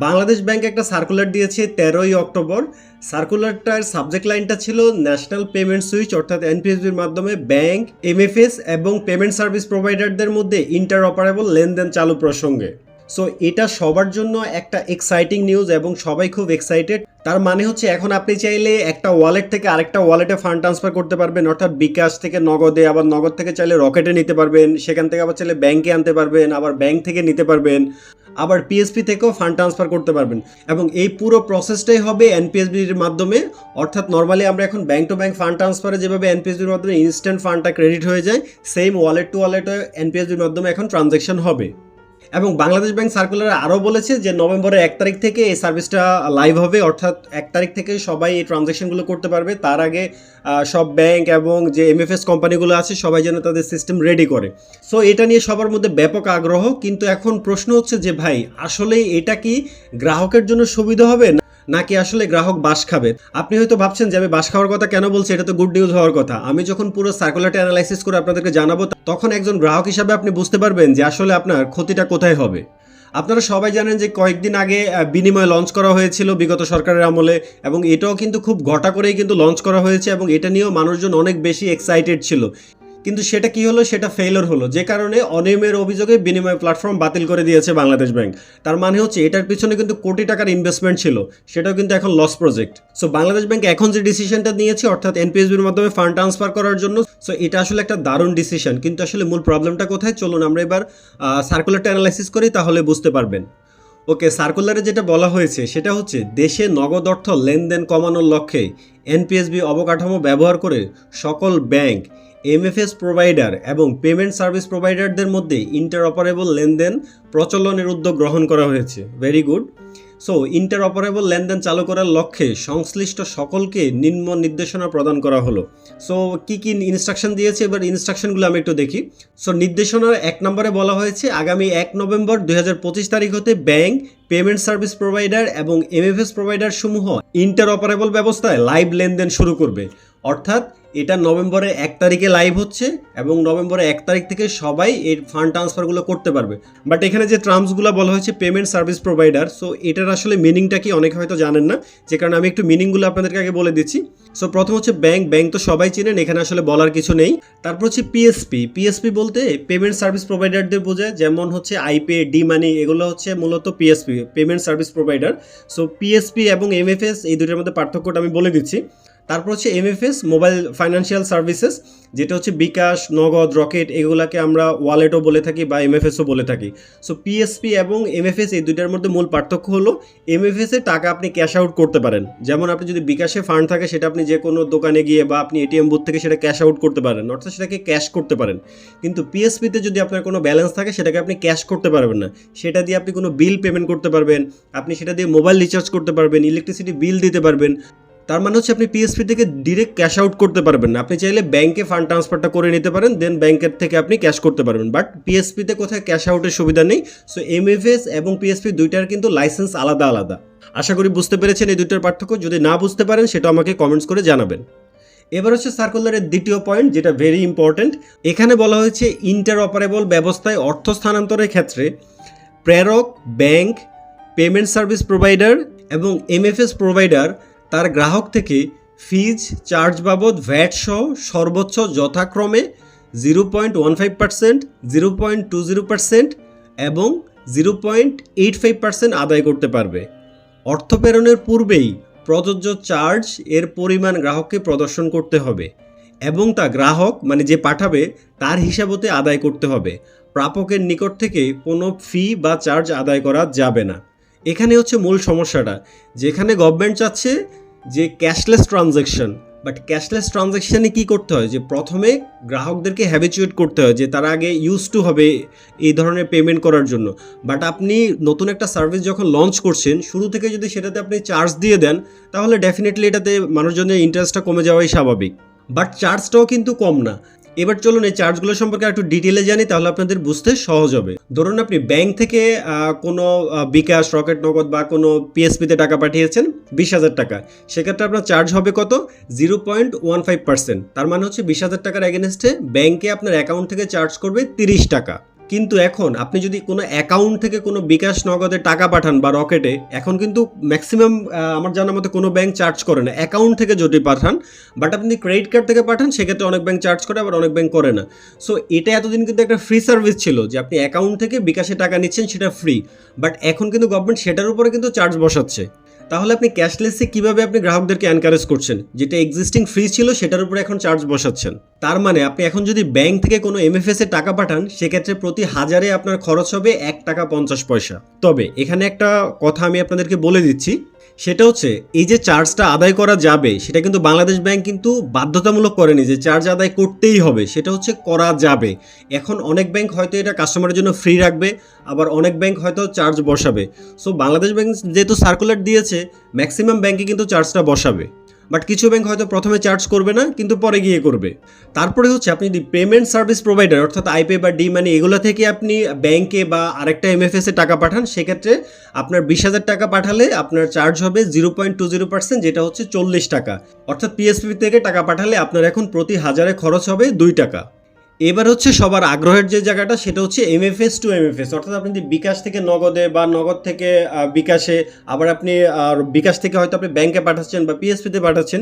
Bangladesh bank একটা circular দিয়েছে তেরোই অক্টোবর। সার্কুলারটার সাবজেক্ট লাইনটা ছিল ন্যাশনাল পেমেন্ট সুইচ, অর্থাৎ এনপিএসবির মাধ্যমে ব্যাংক এমএফএস এবং পেমেন্ট সার্ভিস প্রোভাইডারদের মধ্যে ইন্টার অপারেবল লেনদেন চালু প্রসঙ্গে। সো এটা সবার জন্য একটা এক্সাইটিং নিউজ এবং সবাই খুব এক্সাইটেড তার মানে হচ্ছে এখন আপনি চাইলে একটা ওয়ালেট থেকে আরেকটা ওয়ালেটে ফান্ড ট্রান্সফার করতে পারবেন, অর্থাৎ বিকাশ থেকে নগদে, আবার নগদ থেকে চাইলে রকেটে নিতে পারবেন, সেখান থেকে আবার চাইলে ব্যাংকে আনতে পারবেন, আবার ব্যাংক থেকে নিতে পারবেন, আবার পিএসপি থেকেও ফান্ড ট্রান্সফার করতে পারবেন। এবং এই পুরো প্রসেসটাই হবে এনপিএসবির মাধ্যমে, অর্থাৎ নর্মালি আমরা এখন ব্যাংক টু ব্যাংক ফান্ড ট্রান্সফারে যেভাবে এনপিএসবির মাধ্যমে ইনস্ট্যান্ট ফান্ডটা ক্রেডিট হয়ে যায় সেম ওয়ালেট টু ওয়ালেটে এনপিএসবির মাধ্যমে এখন ট্রানজ্যাকশন হবে। এবং বাংলাদেশ ব্যাংক সার্কুলার আরও বলেছে যে নভেম্বরের এক তারিখ থেকে এই সার্ভিসটা লাইভ হবে, অর্থাৎ এক তারিখ থেকে সবাই এই ট্রানজ্যাকশনগুলো করতে পারবে। তার আগে সব ব্যাংক এবং যে এম এফ এস কোম্পানিগুলো আছে, সবাই যেন তাদের সিস্টেম রেডি করে। সো, এটা নিয়ে সবার মধ্যে ব্যাপক আগ্রহ, কিন্তু এখন প্রশ্ন হচ্ছে যে, ভাই আসলে এটা কি গ্রাহকের জন্য সুবিধা হবে? নাকি আসলে গ্রাহক বাস খাবে? আপনি হয়তো ভাবছেন যে আমি বাস খাওয়ার কথা কেন বলছি? এটা তো গুড নিউজ হওয়ার কথা। আমি যখন পুরো সার্কুলারটা অ্যানালাইসিস করে আপনাদেরকে জানাব, তখন একজন গ্রাহক হিসাবে আপনি বুঝতে পারবেন যে আসলে আপনার ক্ষতিটা কোথায় হবে। আপনারা সবাই জানেন যে কয়েকদিন আগে বিনিময় লঞ্চ করা হয়েছিল বিগত সরকারের আমলে এবং এটাও কিন্তু খুব ঘটা করেই কিন্তু লঞ্চ করা হয়েছে এবং এটা নিয়েও মানুষজন অনেক বেশি এক্সাইটেড ছিল। কিন্তু সেটা কি হলো? সেটা ফেইলর হলো। যে কারণে অনিয়মের অভিযোগে বিনিময় প্ল্যাটফর্ম বাতিল করে দিয়েছে বাংলাদেশ ব্যাংক। তার মানে হচ্ছে এটার পিছনে কিন্তু কোটি টাকার ইনভেস্টমেন্ট ছিল। সেটাও কিন্তু এখন loss project so Bangladesh bank এখন যে ডিসিশনটা নিয়েছে, অর্থাৎ এনপিএসবির মাধ্যমে ফান্ড ট্রান্সফার করার জন্য সো এটা আসলে একটা দারুণ ডিসিশন কিন্তু আসলে মূল প্রবলেমটা কোথায়? চলুন আমরা এবার সার্কুলারটা অ্যানালাইসিস করি, তাহলে বুঝতে পারবেন। ওকে সার্কুলারে যেটা বলা হয়েছে, সেটা হচ্ছে দেশে নগদ অর্থ লেনদেন কমানোর লক্ষ্যে এনপিএসবি অবকাঠামো ব্যবহার করে সকল ব্যাংক এমএফএস প্রোভাইডার এবং পেমেন্ট সার্ভিস প্রোভাইডারদের মধ্যে ইন্টার অপারেবল লেনদেন প্রচলনের উদ্যোগ গ্রহণ করা হয়েছে। Very good so interoperable লেনদেন চালু করার লক্ষ্যে সংশ্লিষ্ট সকলকে নিম্ন নির্দেশনা প্রদান করা হলো। সো কি কি ইনস্ট্রাকশন দিয়েছে? এবার ইনস্ট্রাকশনগুলো আমি একটু দেখি। সো নির্দেশনার এক নম্বরে বলা হয়েছে, আগামী এক নভেম্বর দুই হাজার পঁচিশ তারিখ হতে ব্যাংক পেমেন্ট সার্ভিস প্রোভাইডার এবং এমএফএস প্রোভাইডার সমূহ ইন্টার অপারেবল ব্যবস্থায় লাইভ লেনদেন শুরু করবে। অর্থাৎ এটা নভেম্বরের এক তারিখে লাইভ হচ্ছে এবং নভেম্বরের এক তারিখ থেকে সবাই এর ফান্ড ট্রান্সফারগুলো করতে পারবে। বাট এখানে যে টার্মসগুলো বলা হয়েছে পেমেন্ট সার্ভিস প্রোভাইডার সো এটার আসলে মিনিংটা কি অনেকে হয়তো জানেন না, যে কারণে আমি একটু মিনিংগুলো আপনাদেরকে আগে বলে দিচ্ছি। সো প্রথম হচ্ছে ব্যাংক ব্যাংক তো সবাই চেনেন, এখানে আসলে বলার কিছু নেই। তারপর হচ্ছে পিএসপি পিএসপি বলতে পেমেন্ট সার্ভিস প্রোভাইডারদের বোঝায়, যেমন হচ্ছে আইপে ডি মানি এগুলো হচ্ছে মূলত PSP payment service provider so PSP এবং এমএফএস এই দুটোর মধ্যে পার্থক্যটা আমি বলে দিচ্ছি। তারপর হচ্ছে এমএফএস মোবাইল ফাইন্যান্সিয়াল সার্ভিসেস যেটা হচ্ছে বিকাশ, নগদ, রকেট, এগুলাকে আমরা ওয়ালেটও বলে থাকি বা এমএফএসও বলে থাকি। সো পিএসপি এবং এমএফএস এই দুইটার মধ্যে মূল পার্থক্য হলো এমএফএসে টাকা আপনি ক্যাশ আউট করতে পারেন। যেমন আপনি যদি বিকাশে ফান্ড থাকে, সেটা আপনি যে কোনো দোকানে গিয়ে বা আপনি এটিএম বুথ থেকে সেটা ক্যাশ আউট করতে পারেন। অর্থাৎ সেটাকে ক্যাশ করতে পারেন। কিন্তু পিএসপিতে যদি আপনার কোনো ব্যালেন্স থাকে, সেটাকে আপনি ক্যাশ করতে পারবেন না। সেটা দিয়ে আপনি কোনো বিল পেমেন্ট করতে পারবেন। আপনি সেটা দিয়ে মোবাইল রিচার্জ করতে পারবেন ইলেকট্রিসিটি বিল দিতে পারবেন। তার মানে হচ্ছে আপনি পিএসপি থেকে ডিরেক্ট ক্যাশ আউট করতে পারবেন না। আপনি চাইলে ব্যাংকে ফান্ড ট্রান্সফারটা করে নিতে পারেন দেন ব্যাংকের থেকে আপনি ক্যাশ করতে পারবেন। বাট পিএসপিতে কোথায় ক্যাশ আউটের সুবিধা নেই? সো এমএফএস এবং পিএসপি দুইটার কিন্তু লাইসেন্স আলাদা আলাদা। আশা করি বুঝতে পেরেছেন এই দুইটার পার্থক্য। যদি না বুঝতে পারেন, সেটা আমাকে কমেন্টস করে জানাবেন। এবার হচ্ছে সার্কুলারের দ্বিতীয় পয়েন্ট যেটা ভেরি ইম্পর্ট্যান্ট এখানে বলা হয়েছে ইন্টার অপারেবল ব্যবস্থায় অর্থ স্থানান্তরের ক্ষেত্রে প্রেরক ব্যাংক পেমেন্ট সার্ভিস প্রোভাইডার এবং এমএফএস প্রোভাইডার তার গ্রাহক থেকে ফিজ, চার্জ বাবদ, ভ্যাট সহ সর্বোচ্চ যথাক্রমে zero point one five percent, zero point two zero percent এবং zero point eight five percent আদায় করতে পারবে। অর্থ প্রেরণের পূর্বেই প্রযোজ্য চার্জ এর পরিমাণ গ্রাহককে প্রদর্শন করতে হবে এবং তা গ্রাহক মানে যে পাঠাবে, তার হিসাবতে আদায় করতে হবে। প্রাপকের নিকট থেকে কোনো ফি বা চার্জ আদায় করা যাবে না। এখানে হচ্ছে মূল সমস্যাটা। যেখানে গভর্নমেন্ট চাচ্ছে যে ক্যাশলেস ট্রানজ্যাকশন বাট ক্যাশলেস ট্রানজ্যাকশানে কী করতে হয়? যে প্রথমে গ্রাহকদেরকে হ্যাবিচুয়েট করতে হয় যে তারা আগে ইউজ টু হবে এই ধরনের পেমেন্ট করার জন্য। বাট আপনি নতুন একটা সার্ভিস যখন লঞ্চ করছেন, শুরু থেকে যদি সেটাতে আপনি চার্জ দিয়ে দেন, তাহলে ডেফিনেটলি এটাতে মানুষজনের ইন্টারেস্টটা কমে যাওয়াই স্বাভাবিক। বাট চার্জটাও কিন্তু কম না। এবার চলুন এই চার্জগুলো সম্পর্কে একটু ডিটেলে জানি, তাহলে আপনাদের বুঝতে সহজ হবে। ধরুন আপনি ব্যাংক থেকে কোনো বিকাশ রকেট নগদ বা কোনো পিএসপিতে টাকা পাঠিয়েছেন, বিশ হাজার টাকা। সেক্ষেত্রে আপনার চার্জ হবে কত? Zero point one five percent তার মানে হচ্ছে বিশ হাজার টাকার এগেনস্টে ব্যাংকে আপনার অ্যাকাউন্ট থেকে চার্জ করবে তিরিশ টাকা। কিন্তু এখন আপনি যদি কোনো অ্যাকাউন্ট থেকে কোনো বিকাশ নগদে টাকা পাঠান বা রকেটে এখন কিন্তু ম্যাক্সিমাম আমার জানার মতো কোনো ব্যাংক চার্জ করে না। অ্যাকাউন্ট থেকে যদি পাঠান বাট আপনি ক্রেডিট কার্ড থেকে পাঠান, সেক্ষেত্রে অনেক ব্যাংক চার্জ করে, আবার অনেক ব্যাংক করে না। সো এটা এতদিন কিন্তু একটা ফ্রি সার্ভিস ছিল যে আপনি অ্যাকাউন্ট থেকে বিকাশে টাকা নিচ্ছেন, সেটা ফ্রি বাট এখন কিন্তু গভর্নমেন্ট সেটার উপরে কিন্তু চার্জ বসাচ্ছে। তাহলে আপনি ক্যাশলেসে কীভাবে আপনি গ্রাহকদেরকে এনকারেজ করছেন? যেটা এক্সিস্টিং ফ্রি ছিল, সেটার উপরে এখন চার্জ বসাচ্ছেন। তার মানে আপনি এখন যদি ব্যাংক থেকে কোনো এমএফএস এ টাকা পাঠান, সেক্ষেত্রে প্রতি হাজারে আপনার খরচ হবে এক টাকা পঞ্চাশ পয়সা। তবে এখানে একটা কথা আমি আপনাদেরকে বলে দিচ্ছি সেটা হচ্ছে, এই যে চার্জটা আদায় করা যাবে, সেটা কিন্তু বাংলাদেশ ব্যাংক কিন্তু বাধ্যতামূলক করেনি যে চার্জ আদায় করতেই হবে, সেটা হচ্ছে করা যাবে। এখন অনেক ব্যাংক হয়তো এটা কাস্টমারের জন্য ফ্রি রাখবে, আবার অনেক ব্যাংক হয়তো চার্জ বসাবে। সো বাংলাদেশ ব্যাংক যেহেতু সার্কুলার দিয়েছে ম্যাক্সিমাম ব্যাংকে কিন্তু চার্জটা বসাবে। বাট কিছু ব্যাংক হয়তো প্রথমে চার্জ করবে না, কিন্তু পরে গিয়ে করবে। তারপরে হচ্ছে আপনি যদি পেমেন্ট সার্ভিস প্রোভাইডার অর্থাৎ আইপে বা ডি মানে এগুলো থেকে আপনি ব্যাংকে বা আরেকটা এমএফএস এ টাকা পাঠান, সেক্ষেত্রে আপনার বিশ হাজার টাকা পাঠালে আপনার চার্জ হবে zero point two zero percent যেটা হচ্ছে চল্লিশ টাকা। অর্থাৎ পিএসপি থেকে টাকা পাঠালে আপনার এখন প্রতি হাজারে খরচ হবে দুই টাকা। এবার হচ্ছে সবার আগ্রহের যে জায়গাটা, সেটা হচ্ছে এমএফএস টু এমএফএস অর্থাৎ আপনি যদি বিকাশ থেকে নগদে বা নগদ থেকে বিকাশে আবার আপনি, আর বিকাশ থেকে হয়তো আপনি ব্যাংকে পাঠাচ্ছেন বা পিএসপিতে পাঠাচ্ছেন,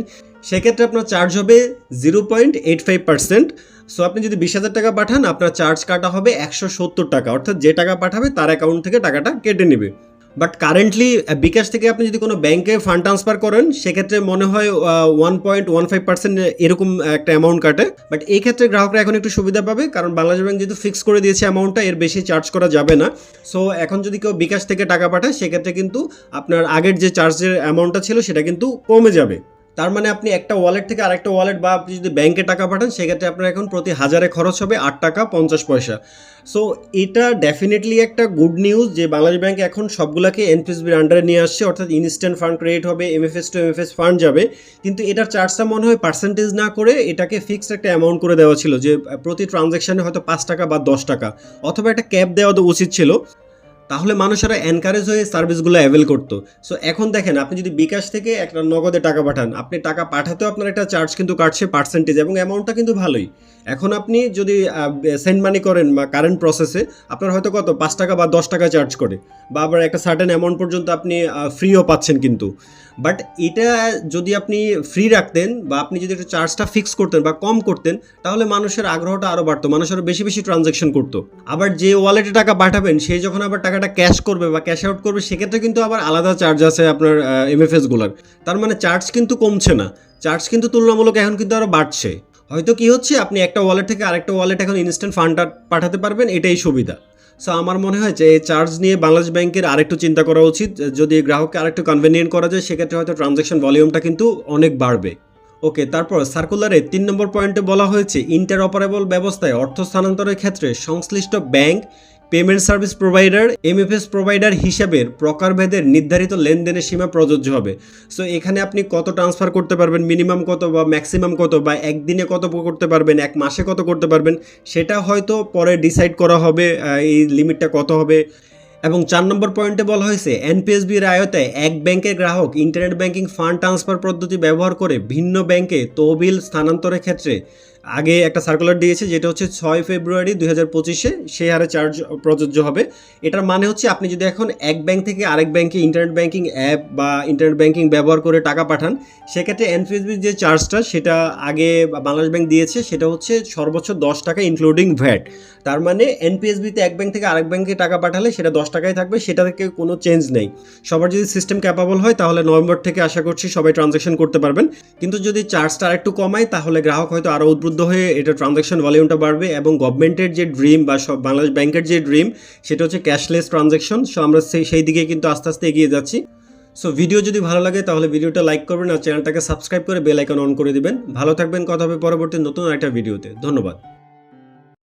সেক্ষেত্রে আপনার চার্জ হবে zero point eight five percent so আপনি যদি বিশ হাজার টাকা পাঠান, আপনার চার্জ কাটা হবে একশো সত্তর টাকা। অর্থাৎ যে টাকা পাঠাবে, তার অ্যাকাউন্ট থেকে টাকাটা কেটে নেবে। বাট কারেন্টলি বিকাশ থেকে আপনি যদি কোনো ব্যাংকে ফান্ড ট্রান্সফার করেন, সেক্ষেত্রে মনে হয় one point one five percent এরকম একটা অ্যামাউন্ট কাটে। বাট এই ক্ষেত্রে গ্রাহকরা এখন একটু সুবিধা পাবে, কারণ বাংলাদেশ ব্যাংক যেহেতু ফিক্স করে দিয়েছে অ্যামাউন্টটা এর বেশি চার্জ করা যাবে না। সো এখন যদি কেউ বিকাশ থেকে টাকা পাঠায়, সেক্ষেত্রে কিন্তু আপনার আগের যে চার্জের অ্যামাউন্টটা ছিল, সেটা কিন্তু কমে যাবে। তার মানে আপনি একটা ওয়ালেট থেকে আরেকটা ওয়ালেট বা আপনি যদি ব্যাংকে টাকা পাঠান, সেক্ষেত্রে আপনার এখন প্রতি হাজারে খরচ হবে আট টাকা পঞ্চাশ পয়সা। সো এটা ডেফিনেটলি একটা গুড নিউজ যে বাংলাদেশ ব্যাংক এখন সবগুলোকে এনপিএসবির আন্ডারে নিয়ে আসছে, অর্থাৎ ইনস্ট্যান্ট ফান্ড ক্রিয়েট হবে এমএফএস টু এমএফএস ফান্ড যাবে। কিন্তু এটার চার্জটা মনে হয় পার্সেন্টেজ না করে এটাকে ফিক্সড একটা অ্যামাউন্ট করে দেওয়া ছিল, যে প্রতি ট্রানজ্যাকশানে হয়তো পাঁচ টাকা বা দশ টাকা, অথবা একটা ক্যাপ দেওয়া উচিত ছিল। তাহলে মানুষেরা এনকারেজ হয়ে সার্ভিসগুলো অ্যাভেল করতো। সো এখন দেখেন, আপনি যদি বিকাশ থেকে একটা নগদে টাকা পাঠান, আপনি টাকা পাঠাতেও আপনার একটা চার্জ কিন্তু কাটছে পার্সেন্টেজ এবং অ্যামাউন্টটা কিন্তু ভালোই। এখন আপনি যদি সেন্ড মানি করেন বা কারেন্ট প্রসেসে আপনার হয়তো কত? পাঁচ টাকা বা দশ টাকা চার্জ করে। বা আবার একটা সার্টেন অ্যামাউন্ট পর্যন্ত আপনি ফ্রিও পাচ্ছেন কিন্তু। বাট এটা যদি আপনি ফ্রি রাখতেন বা আপনি যদি একটু চার্জটা ফিক্স করতেন বা কম করতেন, তাহলে মানুষের আগ্রহটা আরও বাড়তো, মানুষ আরও বেশি বেশি ট্রানজ্যাকশন করতো। আবার যে ওয়ালেটে টাকা পাঠাবেন, সে যখন আবার টাকাটা ক্যাশ করবে বা ক্যাশ আউট করবে, সেক্ষেত্রে কিন্তু আবার আলাদা চার্জ আছে আপনার এমএফএসগুলোর তার মানে চার্জ কিন্তু কমছে না। চার্জ কিন্তু তুলনামূলক এখন কিন্তু আরও বাড়ছে। হয়তো কি হচ্ছে, আপনি একটা ওয়ালেট থেকে আরেকটা ওয়ালেট এখন ইনস্ট্যান্ট ফান্ডটা পাঠাতে পারবেন, এটাই সুবিধা। সো আমার মনে হয় যে এই চার্জ নিয়ে বাংলাদেশ ব্যাংকের আরেকটু চিন্তা করা উচিত। যদি গ্রাহককে আরেকটু কনভেনিয়েন্ট করা যায়, সেক্ষেত্রে হয়তো ট্রানজ্যাকশন ভলিউমটা কিন্তু অনেক বাড়বে। ওকে তারপর সার্কুলারে তিন নম্বর পয়েন্টে বলা হয়েছে ইন্টার অপারেবল ব্যবস্থায় অর্থ স্থানান্তরের ক্ষেত্রে সংশ্লিষ্ট bank payment service provider MFS provider হিসাবের প্রকারভেদের নির্ধারিত লেনদেনের সীমা প্রযোজ্য হবে। সো এখানে আপনি কত ট্রান্সফার করতে পারবেন মিনিমাম কত বা ম্যাক্সিমাম কত বা একদিনে কত করতে পারবেন, এক মাসে কত করতে পারবেন, সেটা হয়তো পরে ডিসাইড করা হবে এই লিমিটটা কত হবে। এবং চার নম্বর পয়েন্টে বলা হয়েছে এনপিএসবির আয়তায় এক ব্যাংকের গ্রাহক ইন্টারনেট ব্যাংকিং ফান্ড ট্রান্সফার পদ্ধতি ব্যবহার করে ভিন্ন ব্যাংকে তহবিল স্থানান্তরের ক্ষেত্রে আগে একটা সার্কুলার দিয়েছে, যেটা হচ্ছে ছয় ফেব্রুয়ারি দুই হাজার পঁচিশে, সেই হারে চার্জ প্রযোজ্য হবে। এটার মানে হচ্ছে আপনি যদি এখন এক ব্যাংক থেকে আরেক ব্যাংকে ইন্টারনেট ব্যাংকিং অ্যাপ বা ইন্টারনেট ব্যাংকিং ব্যবহার করে টাকা পাঠান, সেক্ষেত্রে এনপিএসবির যে চার্জটা সেটা আগে বাংলাদেশ ব্যাংক দিয়েছে, সেটা হচ্ছে সর্বোচ্চ দশ টাকা ইনক্লুডিং ভ্যাট তার মানে এনপিএসবিতে এক ব্যাংক থেকে আরেক ব্যাংকে টাকা পাঠালে সেটা দশ টাকায় থাকবে, সেটা থেকে কোনো চেঞ্জ নেই। সবার যদি সিস্টেম ক্যাপাবল হয়, তাহলে নভেম্বর থেকে আশা করছি সবাই ট্রানজ্যাকশন করতে পারবেন। কিন্তু যদি চার্জটা আরেকটু কমায়, তাহলে গ্রাহক হয়তো আরও উদ্বুদ্ধ হয়ে এটা ট্রানজাকশন ভলিউমটা বাড়বে এবং গভর্নমেন্টের যে ড্রিম বা সব বাংলাদেশ ব্যাংকের যে ড্রিম সেটা হচ্ছে ক্যাশলেস ট্রানজাকশন সো আমরা সেই সেই দিকে কিন্তু আস্তে আস্তে এগিয়ে যাচ্ছি। সো ভিডিও যদি ভালো লাগে, তাহলে ভিডিওটা লাইক করবেন আর চ্যানেলটাকে সাবস্ক্রাইব করে বেল আইকন অন করে দিবেন। ভালো থাকবেন, কথা হবে পরবর্তী নতুন একটা ভিডিওতে ধন্যবাদ।